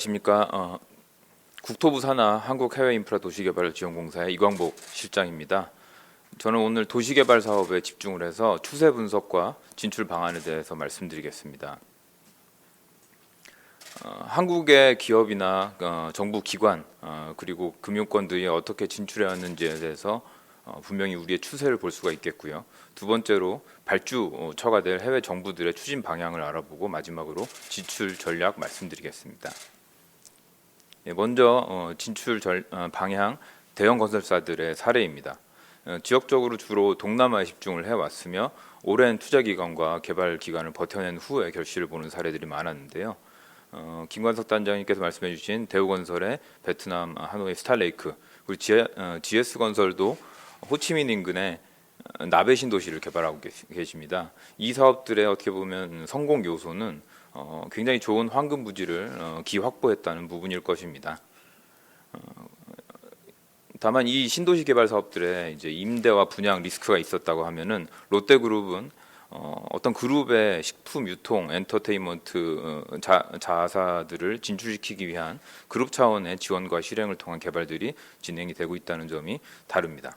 안녕하십니까. 어, 국토부 산하 한국해외인프라도시개발지원공사의 이광복 실장입니다. 저는 오늘 도시개발 사업에 집중을 해서 추세 분석과 진출 방안에 대해서 말씀드리겠습니다. 어, 한국의 기업이나 어, 정부 기관 어, 그리고 금융권들이 어떻게 진출해 왔는지에 대해서 어, 분명히 우리의 추세를 볼 수가 있겠고요. 두 번째로 발주처가 될 해외 정부들의 추진 방향을 알아보고 마지막으로 진출 전략 말씀드리겠습니다. 예, 먼저 어, 진출 절, 어, 방향 대형 건설사들의 사례입니다. 어, 지역적으로 주로 동남아에 집중을 해왔으며 오랜 투자 기간과 개발 기간을 버텨낸 후에 결실을 보는 사례들이 많았는데요. 어, 김관석 단장님께서 말씀해 주신 대우건설의 베트남 하노이 스타레이크 그리고 지, 어, GS건설도 호치민 인근에 어, 나베 신도시를 개발하고 계십니다. 이 사업들의 어떻게 보면 성공 요소는 어, 굉장히 좋은 황금 부지를 어, 기확보했다는 부분일 것입니다. 어, 다만 이 신도시 개발 사업들의 이제 임대와 분양 리스크가 있었다고 하면은 롯데그룹은 어, 어떤 그룹의 식품, 유통, 엔터테인먼트 어, 자, 자사들을 진출시키기 위한 그룹 차원의 지원과 실행을 통한 개발들이 진행이 되고 있다는 점이 다릅니다.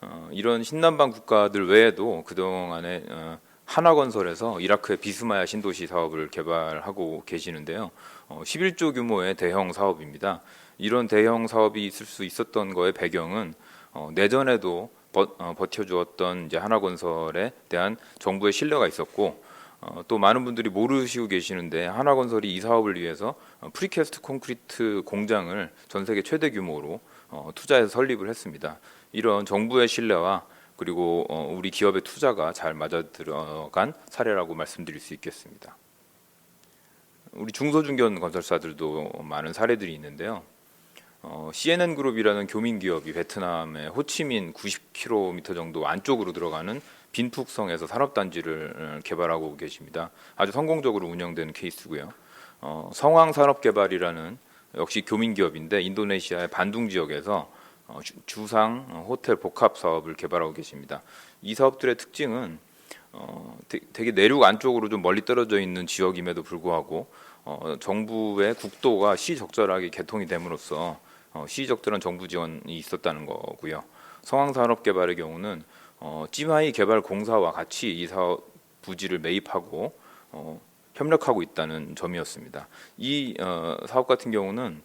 어, 이런 신남방 국가들 외에도 그동안에 어, 한화건설에서 이라크의 비스마야 신도시 사업을 개발하고 계시는데요. 어, 11조 규모의 대형 사업입니다. 이런 대형 사업이 있을 수 있었던 거의 배경은 어, 내전에도 버, 어, 버텨주었던 이제 한화건설에 대한 정부의 신뢰가 있었고 어, 또 많은 분들이 모르시고 계시는데 한화건설이 이 사업을 위해서 어, 프리캐스트 콘크리트 공장을 전 세계 최대 규모로 어, 투자해서 설립을 했습니다. 이런 정부의 신뢰와 그리고 어, 우리 기업의 투자가 잘 맞아 들어간 사례라고 말씀드릴 수 있겠습니다. 우리 중소중견 건설사들도 많은 사례들이 있는데요. 어, CNN 그룹이라는 교민 기업이 베트남의 호치민 90km 정도 안쪽으로 들어가는 빈푹성에서 산업단지를 어, 개발하고 계십니다. 아주 성공적으로 운영되는 케이스고요. 어, 성황산업개발이라는 역시 교민 기업인데 인도네시아의 반둥 지역에서 어, 주- 주상 어, 호텔 복합 사업을 개발하고 계십니다. 이 사업들의 특징은 어, 되- 되게 내륙 안쪽으로 좀 멀리 떨어져 있는 지역임에도 불구하고 어, 정부의 국도가 시적절하게 개통이 됨으로써 어, 시적절한 정부 지원이 있었다는 거고요. 성황산업개발의 경우는 어, 찌마이 개발 공사와 같이 이 사업 부지를 매입하고 어, 협력하고 있다는 점이었습니다. 이 어, 사업 같은 경우는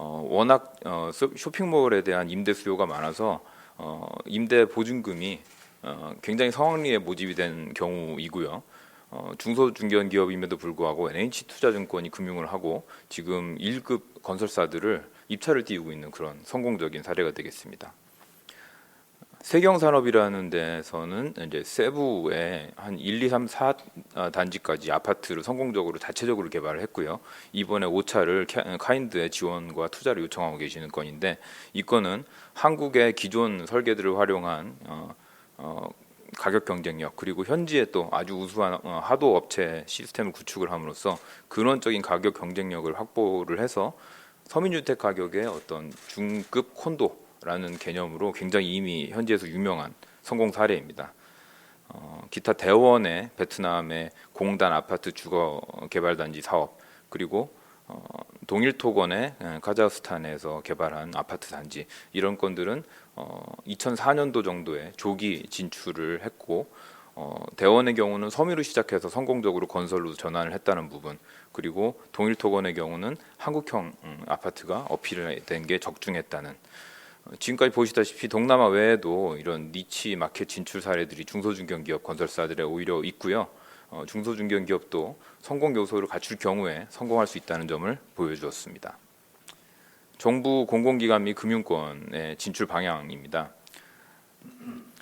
어, 워낙 어, 쇼- 쇼핑몰에 대한 임대 수요가 많아서 어, 임대 보증금이 어, 굉장히 성황리에 모집이 된 경우이고요. 어, 중소중견 기업임에도 불구하고 NH투자증권이 금융을 하고 지금 1급 건설사들을 입찰을 띄우고 있는 그런 성공적인 사례가 되겠습니다. 세경산업이라는 데서는 이제 세부에 한 1, 2, 3, 4 아, 단지까지 아파트를 성공적으로 자체적으로 개발을 했고요. 이번에 5차를 카인드의 지원과 투자를 요청하고 계시는 건인데 이 건은 한국의 기존 설계들을 활용한 어, 어, 가격 경쟁력 그리고 현지에 또 아주 우수한 어, 하도 업체 시스템을 구축을 함으로써 근원적인 가격 경쟁력을 확보를 해서 서민주택 가격의 어떤 중급 콘도 라는 개념으로 굉장히 이미 현지에서 유명한 성공 사례입니다. 어, 기타 대원의 베트남의 공단 아파트 주거 개발 단지 사업 그리고 어, 동일 토건의 에, 카자흐스탄에서 개발한 아파트 단지 이런 건들은 어, 2004년도 정도에 조기 진출을 했고 어, 대원의 경우는 섬유로 시작해서 성공적으로 건설로 전환을 했다는 부분 그리고 동일토건의 경우는 한국형 음, 아파트가 어필된 게 적중했다는 어, 지금까지 보시다시피 동남아 외에도 이런 니치 마켓 진출 사례들이 중소중견 기업 건설사들에 오히려 있고요. 어, 중소중견 기업도 성공 요소를 갖출 경우에 성공할 수 있다는 점을 보여주었습니다. 정부 공공기관 및 금융권의 진출 방향입니다.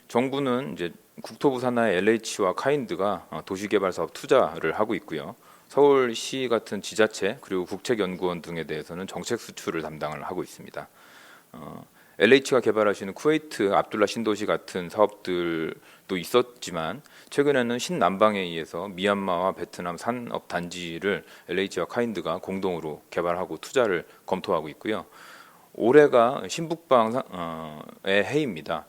정부는 이제 국토부 산하의 LH와 카인드가 어, 도시개발 사업 투자를 하고 있고요. 서울시 같은 지자체 그리고 국책연구원 등에 대해서는 정책 수출을 담당을 하고 있습니다. 어, LH가 개발하시는 쿠웨이트 압둘라 신도시 같은 사업들도 있었지만 최근에는 신남방에 의해서 미얀마와 베트남 산업 단지를 LH와 카인드가 공동으로 개발하고 투자를 검토하고 있고요. 올해가 신북방의 해입니다.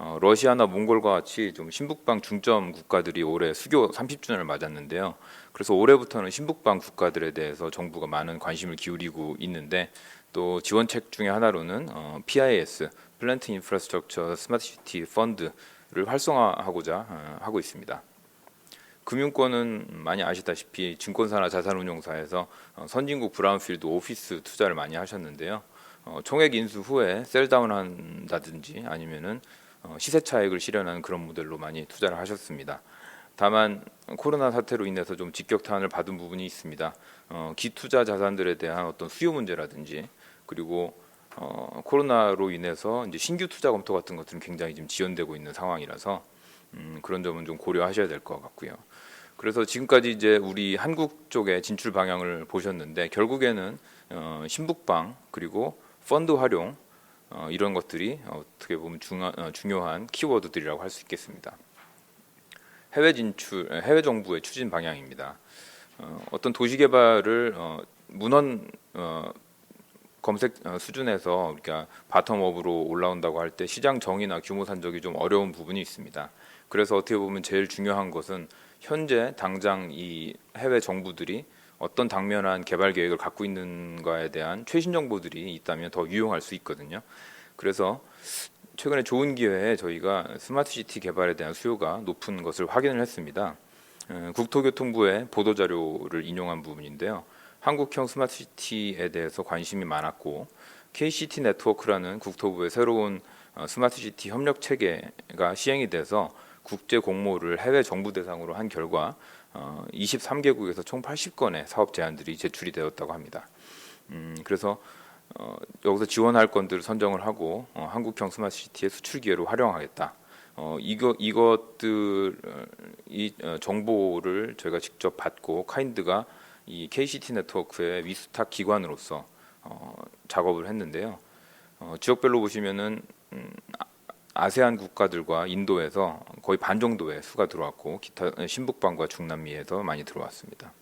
어, 러시아나 몽골과 같이 좀 신북방 중점 국가들이 올해 수교 30주년을 맞았는데요. 그래서 올해부터는 신북방 국가들에 대해서 정부가 많은 관심을 기울이고 있는데 또 지원책 중에 하나로는 어, PIS 플랜트 인프라스트럭처 스마트 시티 펀드를 활성화하고자 어, 하고 있습니다. 금융권은 많이 아시다시피 증권사나 자산운용사에서 어, 선진국 브라운필드 오피스 투자를 많이 하셨는데요. 어, 총액 인수 후에 셀다운 한다든지 아니면은 어, 시세 차익을 실현하는 그런 모델로 많이 투자를 하셨습니다. 다만 코로나 사태로 인해서 좀 직격탄을 받은 부분이 있습니다. 어, 기투자 자산들에 대한 어떤 수요 문제라든지 그리고 어, 코로나로 인해서 이제 신규 투자 검토 같은 것들은 굉장히 지금 지연되고 있는 상황이라서 음, 그런 점은 좀 고려하셔야 될 것 같고요. 그래서 지금까지 이제 우리 한국 쪽의 진출 방향을 보셨는데 결국에는 어, 신북방 그리고 펀드 활용 어, 이런 것들이 어떻게 보면 중하, 어, 중요한 키워드들이라고 할 수 있겠습니다. 해외 진출, 에, 해외 정부의 추진 방향입니다. 어, 어떤 도시 개발을 어, 문헌 어, 검색 어, 수준에서 우리가 바텀업으로 올라온다고 할 때 시장 정의나 규모 산적이 좀 어려운 부분이 있습니다. 그래서 어떻게 보면 제일 중요한 것은 현재 당장 이 해외 정부들이 어떤 당면한 개발 계획을 갖고 있는가에 대한 최신 정보들이 있다면 더 유용할 수 있거든요. 그래서 최근에 좋은 기회에 저희가 스마트 시티 개발에 대한 수요가 높은 것을 확인을 했습니다. 어, 국토교통부의 보도 자료를 인용한 부분인데요. 한국형 스마트 시티에 대해서 관심이 많았고 KCT 네트워크라는 국토부의 새로운 어, 스마트 시티 협력 체계가 시행이 돼서 국제 공모를 해외 정부 대상으로 한 결과 어, 23개국에서 총 80건의 사업 제안들이 제출이 되었다고 합니다. 음, 그래서 어, 여기서 지원할 건들을 선정을 하고 어, 한국형 스마트 시티의 수출 기회로 활용하겠다. 어, 이거 이것들 어, 이 어, 정보를 저희가 직접 받고 카인드가 이 KCT 네트워크의 위스탁 기관으로서 어, 작업을 했는데요. 어, 지역별로 보시면은 음, 아- 아세안 국가들과 인도에서 거의 반 정도의 수가 들어왔고 기타 신북방과 중남미에서 많이 들어왔습니다.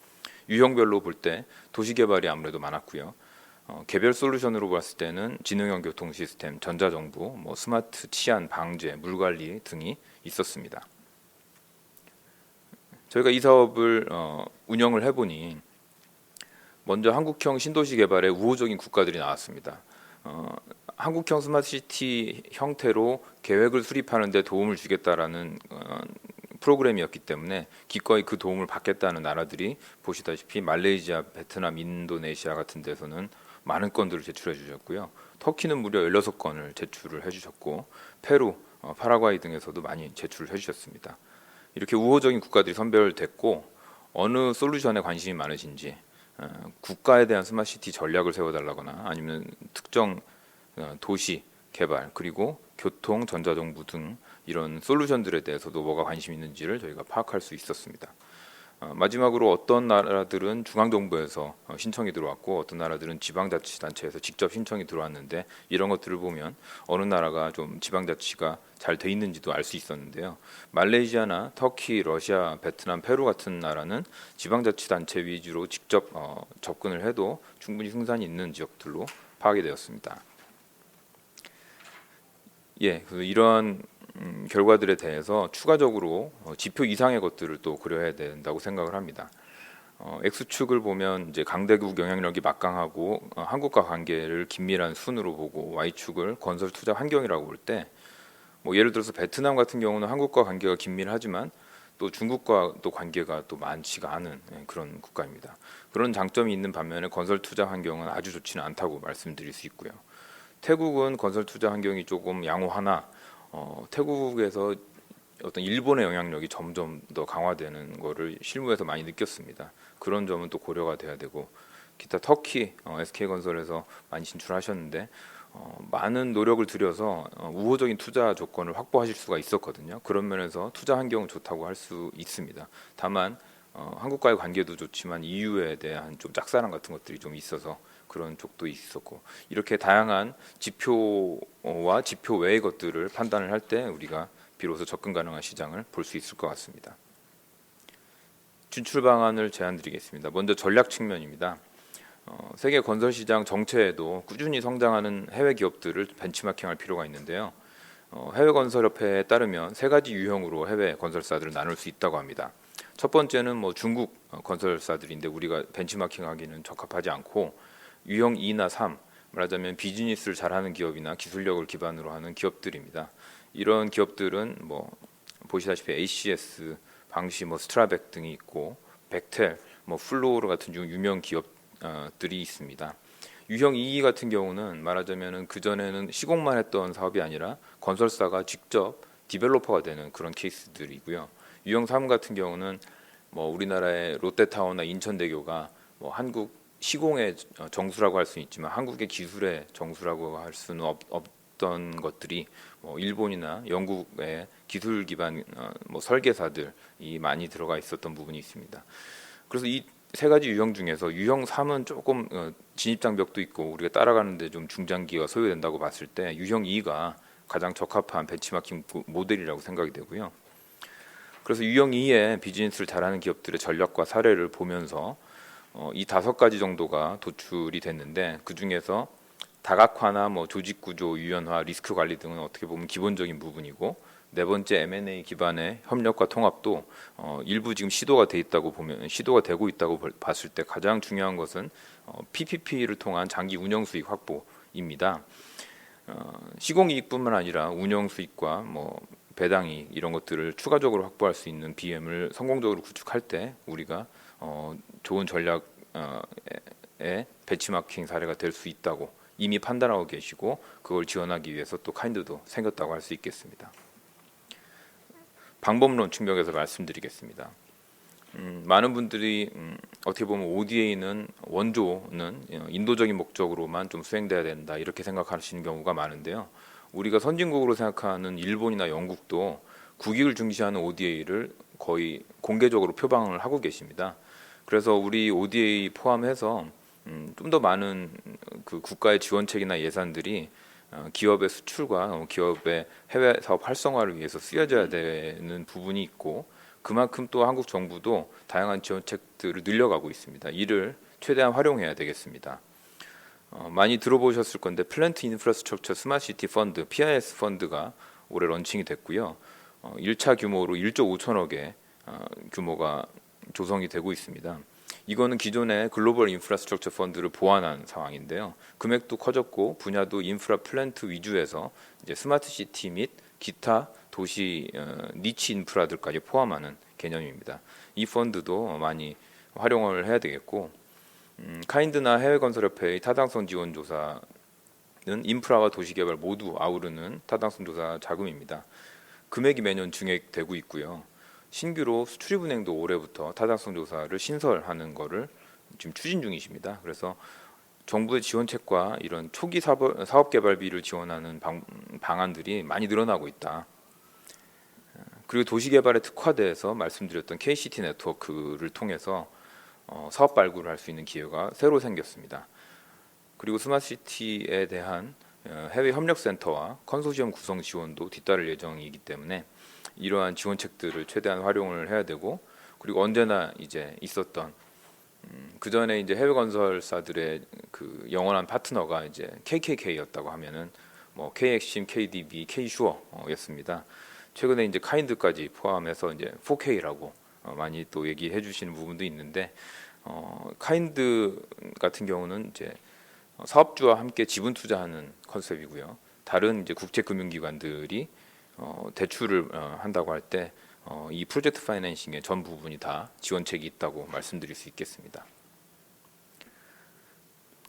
유형별로 볼 때 도시 개발이 아무래도 많았고요. 어, 개별 솔루션으로 봤을 때는 지능형 교통 시스템, 전자정부, 뭐 스마트 치안 방제, 물 관리 등이 있었습니다. 저희가 이 사업을 어, 운영을 해보니 먼저 한국형 신도시 개발에 우호적인 국가들이 나왔습니다. 어, 한국형 스마트 시티 형태로 계획을 수립하는 데 도움을 주겠다라는 어, 프로그램이었기 때문에 기꺼이 그 도움을 받겠다는 나라들이 보시다시피 말레이시아, 베트남, 인도네시아 같은 데서는 많은 건들을 제출해 주셨고요. 터키는 무려 16건을 제출을 해 주셨고 페루, 어, 파라과이 등에서도 많이 제출을 해 주셨습니다. 이렇게 우호적인 국가들이 선별됐고 어느 솔루션에 관심이 많으신지 어, 국가에 대한 스마트 시티 전략을 세워달라거나 아니면 특정 어, 도시 개발 그리고 교통, 전자정부 등 이런 솔루션들에 대해서도 뭐가 관심 있는지를 저희가 파악할 수 있었습니다. 어, 마지막으로 어떤 나라들은 중앙정부에서 어, 신청이 들어왔고 어떤 나라들은 지방자치단체에서 직접 신청이 들어왔는데 이런 것들을 보면 어느 나라가 좀 지방자치가 잘 돼 있는지도 알 수 있었는데요. 말레이시아나 터키, 러시아, 베트남, 페루 같은 나라는 지방자치단체 위주로 직접 어, 접근을 해도 충분히 승산이 있는 지역들로 파악이 되었습니다. 예, 그래서 이러한 음, 결과들에 대해서 추가적으로 어, 지표 이상의 것들을 또 고려해야 된다고 생각을 합니다. 어, X축을 보면 이제 강대국 영향력이 막강하고 어, 한국과 관계를 긴밀한 순으로 보고 Y축을 건설 투자 환경이라고 볼 때 뭐 예를 들어서 베트남 같은 경우는 한국과 관계가 긴밀하지만 또 중국과 또 관계가 또 많지가 않은 예, 그런 국가입니다. 그런 장점이 있는 반면에 건설 투자 환경은 아주 좋지는 않다고 말씀드릴 수 있고요. 태국은 건설 투자 환경이 조금 양호하나 어, 태국에서 어떤 일본의 영향력이 점점 더 강화되는 거를 실무에서 많이 느꼈습니다. 그런 점은 또 고려가 돼야 되고 기타 터키 어, SK건설에서 많이 진출하셨는데 어, 많은 노력을 들여서 어, 우호적인 투자 조건을 확보하실 수가 있었거든요. 그런 면에서 투자 환경은 좋다고 할 수 있습니다. 다만 어, 한국과의 관계도 좋지만 EU에 대한 좀 짝사랑 같은 것들이 좀 있어서 그런 쪽도 있었고 이렇게 다양한 지표와 지표 외의 것들을 판단을 할 때 우리가 비로소 접근 가능한 시장을 볼 수 있을 것 같습니다. 진출 방안을 제안드리겠습니다. 먼저 전략 측면입니다. 어, 세계 건설 시장 정체에도 꾸준히 성장하는 해외 기업들을 벤치마킹할 필요가 있는데요. 어, 해외 건설협회에 따르면 세 가지 유형으로 해외 건설사들을 나눌 수 있다고 합니다. 첫 번째는 뭐 중국 어, 건설사들인데 우리가 벤치마킹하기는 적합하지 않고 유형 2나 3 말하자면 비즈니스를 잘하는 기업이나 기술력을 기반으로 하는 기업들입니다. 이런 기업들은 뭐 보시다시피 ACS, 방시, 뭐 스트라벡 등이 있고 벡텔, 뭐 플로우르 같은 유- 유명 기업들이 있습니다. 유형 2 같은 경우는 말하자면은 그 전에는 시공만 했던 사업이 아니라 건설사가 직접 디벨로퍼가 되는 그런 케이스들이고요. 유형 3 같은 경우는 뭐 우리나라의 롯데타워나 인천대교가 뭐 한국 시공의 정수라고 할 수는 있지만 한국의 기술의 정수라고 할 수는 없, 없던 것들이 뭐 일본이나 영국의 기술 기반 어, 뭐 설계사들이 많이 들어가 있었던 부분이 있습니다. 그래서 이 세 가지 유형 중에서 유형 3은 조금 어, 진입 장벽도 있고 우리가 따라가는데 좀 중장기가 소요된다고 봤을 때 유형 2가 가장 적합한 벤치마킹 모- 모델이라고 생각이 되고요. 그래서 유형 2의 비즈니스를 잘하는 기업들의 전략과 사례를 보면서 어, 이 다섯 가지 정도가 도출이 됐는데 그 중에서 다각화나 뭐 조직 구조, 유연화, 리스크 관리 등은 어떻게 보면 기본적인 부분이고 네 번째 M&A 기반의 협력과 통합도 어, 일부 지금 시도가 돼 있다고 보면 시도가 되고 있다고 볼- 봤을 때 가장 중요한 것은 어, PPP를 통한 장기 운영 수익 확보입니다. 어, 시공 이익뿐만 아니라 운영 수익과 뭐 배당이 이런 것들을 추가적으로 확보할 수 있는 BM을 성공적으로 구축할 때 우리가 어, 좋은 전략의 배치마킹 사례가 될 수 있다고 이미 판단하고 계시고 그걸 지원하기 위해서 또 카인드도 생겼다고 할 수 있겠습니다. 방법론 측면에서 말씀드리겠습니다. 음, 많은 분들이 음, 어떻게 보면 ODA는 원조는 어, 인도적인 목적으로만 좀 수행돼야 된다 이렇게 생각하시는 경우가 많은데요. 우리가 선진국으로 생각하는 일본이나 영국도 국익을 중시하는 ODA를 거의 공개적으로 표방을 하고 계십니다. 그래서 우리 ODA 포함해서 음, 좀 더 많은 그 국가의 지원책이나 예산들이 어, 기업의 수출과 어, 기업의 해외 사업 활성화를 위해서 쓰여져야 되는 부분이 있고 그만큼 또 한국 정부도 다양한 지원책들을 늘려가고 있습니다. 이를 최대한 활용해야 되겠습니다. 어, 많이 들어보셨을 건데 플랜트 인프라스트럭처 스마트시티 펀드 PIS 펀드가 올해 런칭이 됐고요. 어, 1차 규모로 1조 5천억의 어, 규모가 조성이 되고 있습니다. 이거는 기존의 글로벌 인프라스트럭처 펀드를 보완한 상황인데요. 금액도 커졌고 분야도 인프라 플랜트 위주에서 이제 스마트 시티 및 기타 도시 어, 니치 인프라들까지 포함하는 개념입니다. 이 펀드도 많이 활용을 해야 되겠고 음, 카인드나 해외건설협회의 타당성 지원 조사는 인프라와 도시개발 모두 아우르는 타당성 조사 자금입니다. 금액이 매년 증액되고 있고요. 신규로 수출입은행도 올해부터 타당성 조사를 신설하는 거를 지금 추진 중이십니다. 그래서 정부의 지원책과 이런 초기 사업, 개발비를 지원하는 방, 방안들이 많이 늘어나고 있다. 그리고 도시 개발에 특화돼서 말씀드렸던 KCT 네트워크를 통해서 어, 사업 발굴을 할 수 있는 기회가 새로 생겼습니다. 그리고 스마트시티에 대한 어, 해외 협력 센터와 컨소시엄 구성 지원도 뒤따를 예정이기 때문에 이러한 지원책들을 최대한 활용을 해야 되고 그리고 언제나 이제 있었던 그 전에 이제 해외 건설사들의 그 영원한 파트너가 이제 KKK였다고 하면은 뭐 K엑심, KDB, K슈어였습니다. 최근에 이제 카인드까지 포함해서 이제 4K라고 어, 많이 또 얘기해 주시는 부분도 있는데 어, 카인드 같은 경우는 이제 어, 사업주와 함께 지분 투자하는 컨셉이고요. 다른 이제 국제 금융기관들이 어, 대출을 어, 한다고 할때 어, 이 프로젝트 파이낸싱의 전 부분이 다 지원책이 있다고 말씀드릴 수 있겠습니다.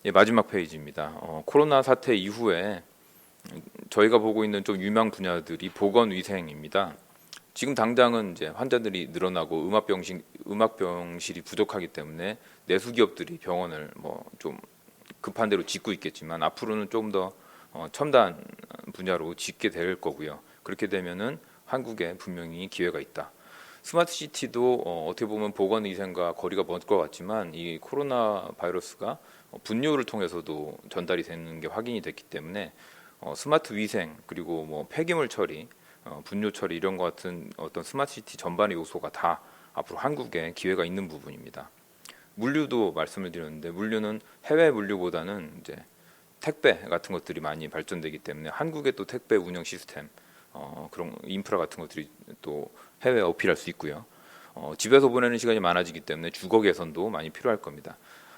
예, 마지막 페이지입니다. 어, 코로나 사태 이후에 음, 저희가 보고 있는 좀 유망 분야들이 보건 위생입니다. 지금 당장은 이제 환자들이 늘어나고 음압병실 음압병실이 부족하기 때문에 내수 기업들이 병원을 뭐 좀 급한 대로 짓고 있겠지만 앞으로는 좀더 어, 첨단 분야로 짓게 될 거고요. 그렇게 되면은 한국에 분명히 기회가 있다. 스마트 시티도 어, 어떻게 보면 보건 위생과 거리가 먼 것 같지만 이 코로나 바이러스가 어, 분뇨를 통해서도 전달이 되는 게 확인이 됐기 때문에 어, 스마트 위생 그리고 뭐 폐기물 처리, 어, 분뇨 처리 이런 것 같은 어떤 스마트 시티 전반의 요소가 다 앞으로 한국에 기회가 있는 부분입니다. 물류도 말씀을 드렸는데 물류는 해외 물류보다는 이제 택배 같은 것들이 많이 발전되기 때문에 한국의 또 택배 운영 시스템 어, 그런 인프라 같은 것들이 또 해외에 어필할 수 있고요. 어, 집에서 보내는 시간이 많아지기 때문에 주거 개선도 많이 필요할 겁니다.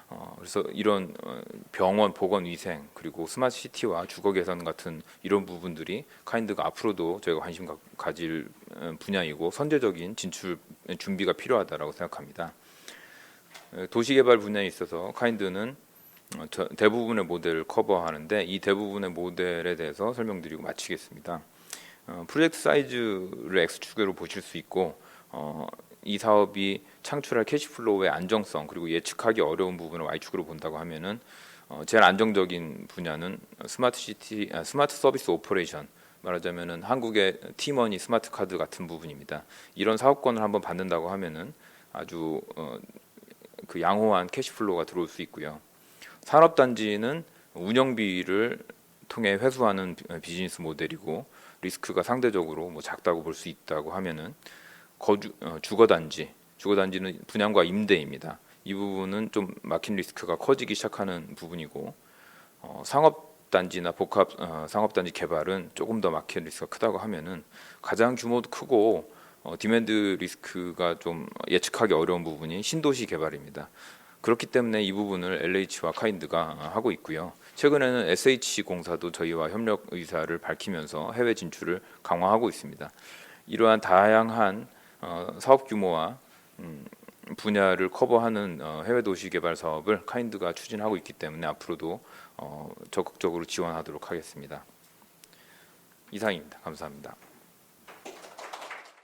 어, 그래서 이런 어, 병원, 보건 위생 그리고 스마트 시티와 주거 개선 같은 이런 부분들이 카인드가 앞으로도 저희가 관심 가, 가질 어, 분야이고 선제적인 진출 준비가 필요하다라고 생각합니다. 에, 도시개발 분야에 있어서 카인드는 어, 저- 대부분의 모델을 커버하는데 이 대부분의 모델에 대해서 설명드리고 마치겠습니다. 어, 프로젝트 사이즈를 X축으로 보실 수 있고 어, 이 사업이 창출할 캐시플로우의 안정성 그리고 예측하기 어려운 부분을 Y축으로 본다고 하면은 어, 제일 안정적인 분야는 스마트 시티, 아, 스마트 서비스 오퍼레이션 말하자면은 한국의 티머니 스마트 카드 같은 부분입니다. 이런 사업권을 한번 받는다고 하면은 아주 어, 그 양호한 캐시플로우가 들어올 수 있고요. 산업단지는 운영비를 통해 회수하는 비- 비즈니스 모델이고 리스크가 상대적으로 뭐 작다고 볼 수 있다고 하면은 거주 어, 주거 단지 주거 단지는 분양과 임대입니다. 이 부분은 좀 막힌 리스크가 커지기 시작하는 부분이고 어, 상업 단지나 복합 어, 상업 단지 개발은 조금 더 막힌 리스크가 크다고 하면은 가장 규모도 크고 어, 디맨드 리스크가 좀 예측하기 어려운 부분이 신도시 개발입니다. 그렇기 때문에 이 부분을 LH와 카인드가 하고 있고요. 최근에는 SH 공사도 저희와 협력 의사를 밝히면서 해외 진출을 강화하고 있습니다. 이러한 다양한 어, 사업 규모와 음, 분야를 커버하는 어, 해외 도시 개발 사업을 카인드가 추진하고 있기 때문에 앞으로도 어, 적극적으로 지원하도록 하겠습니다. 이상입니다. 감사합니다.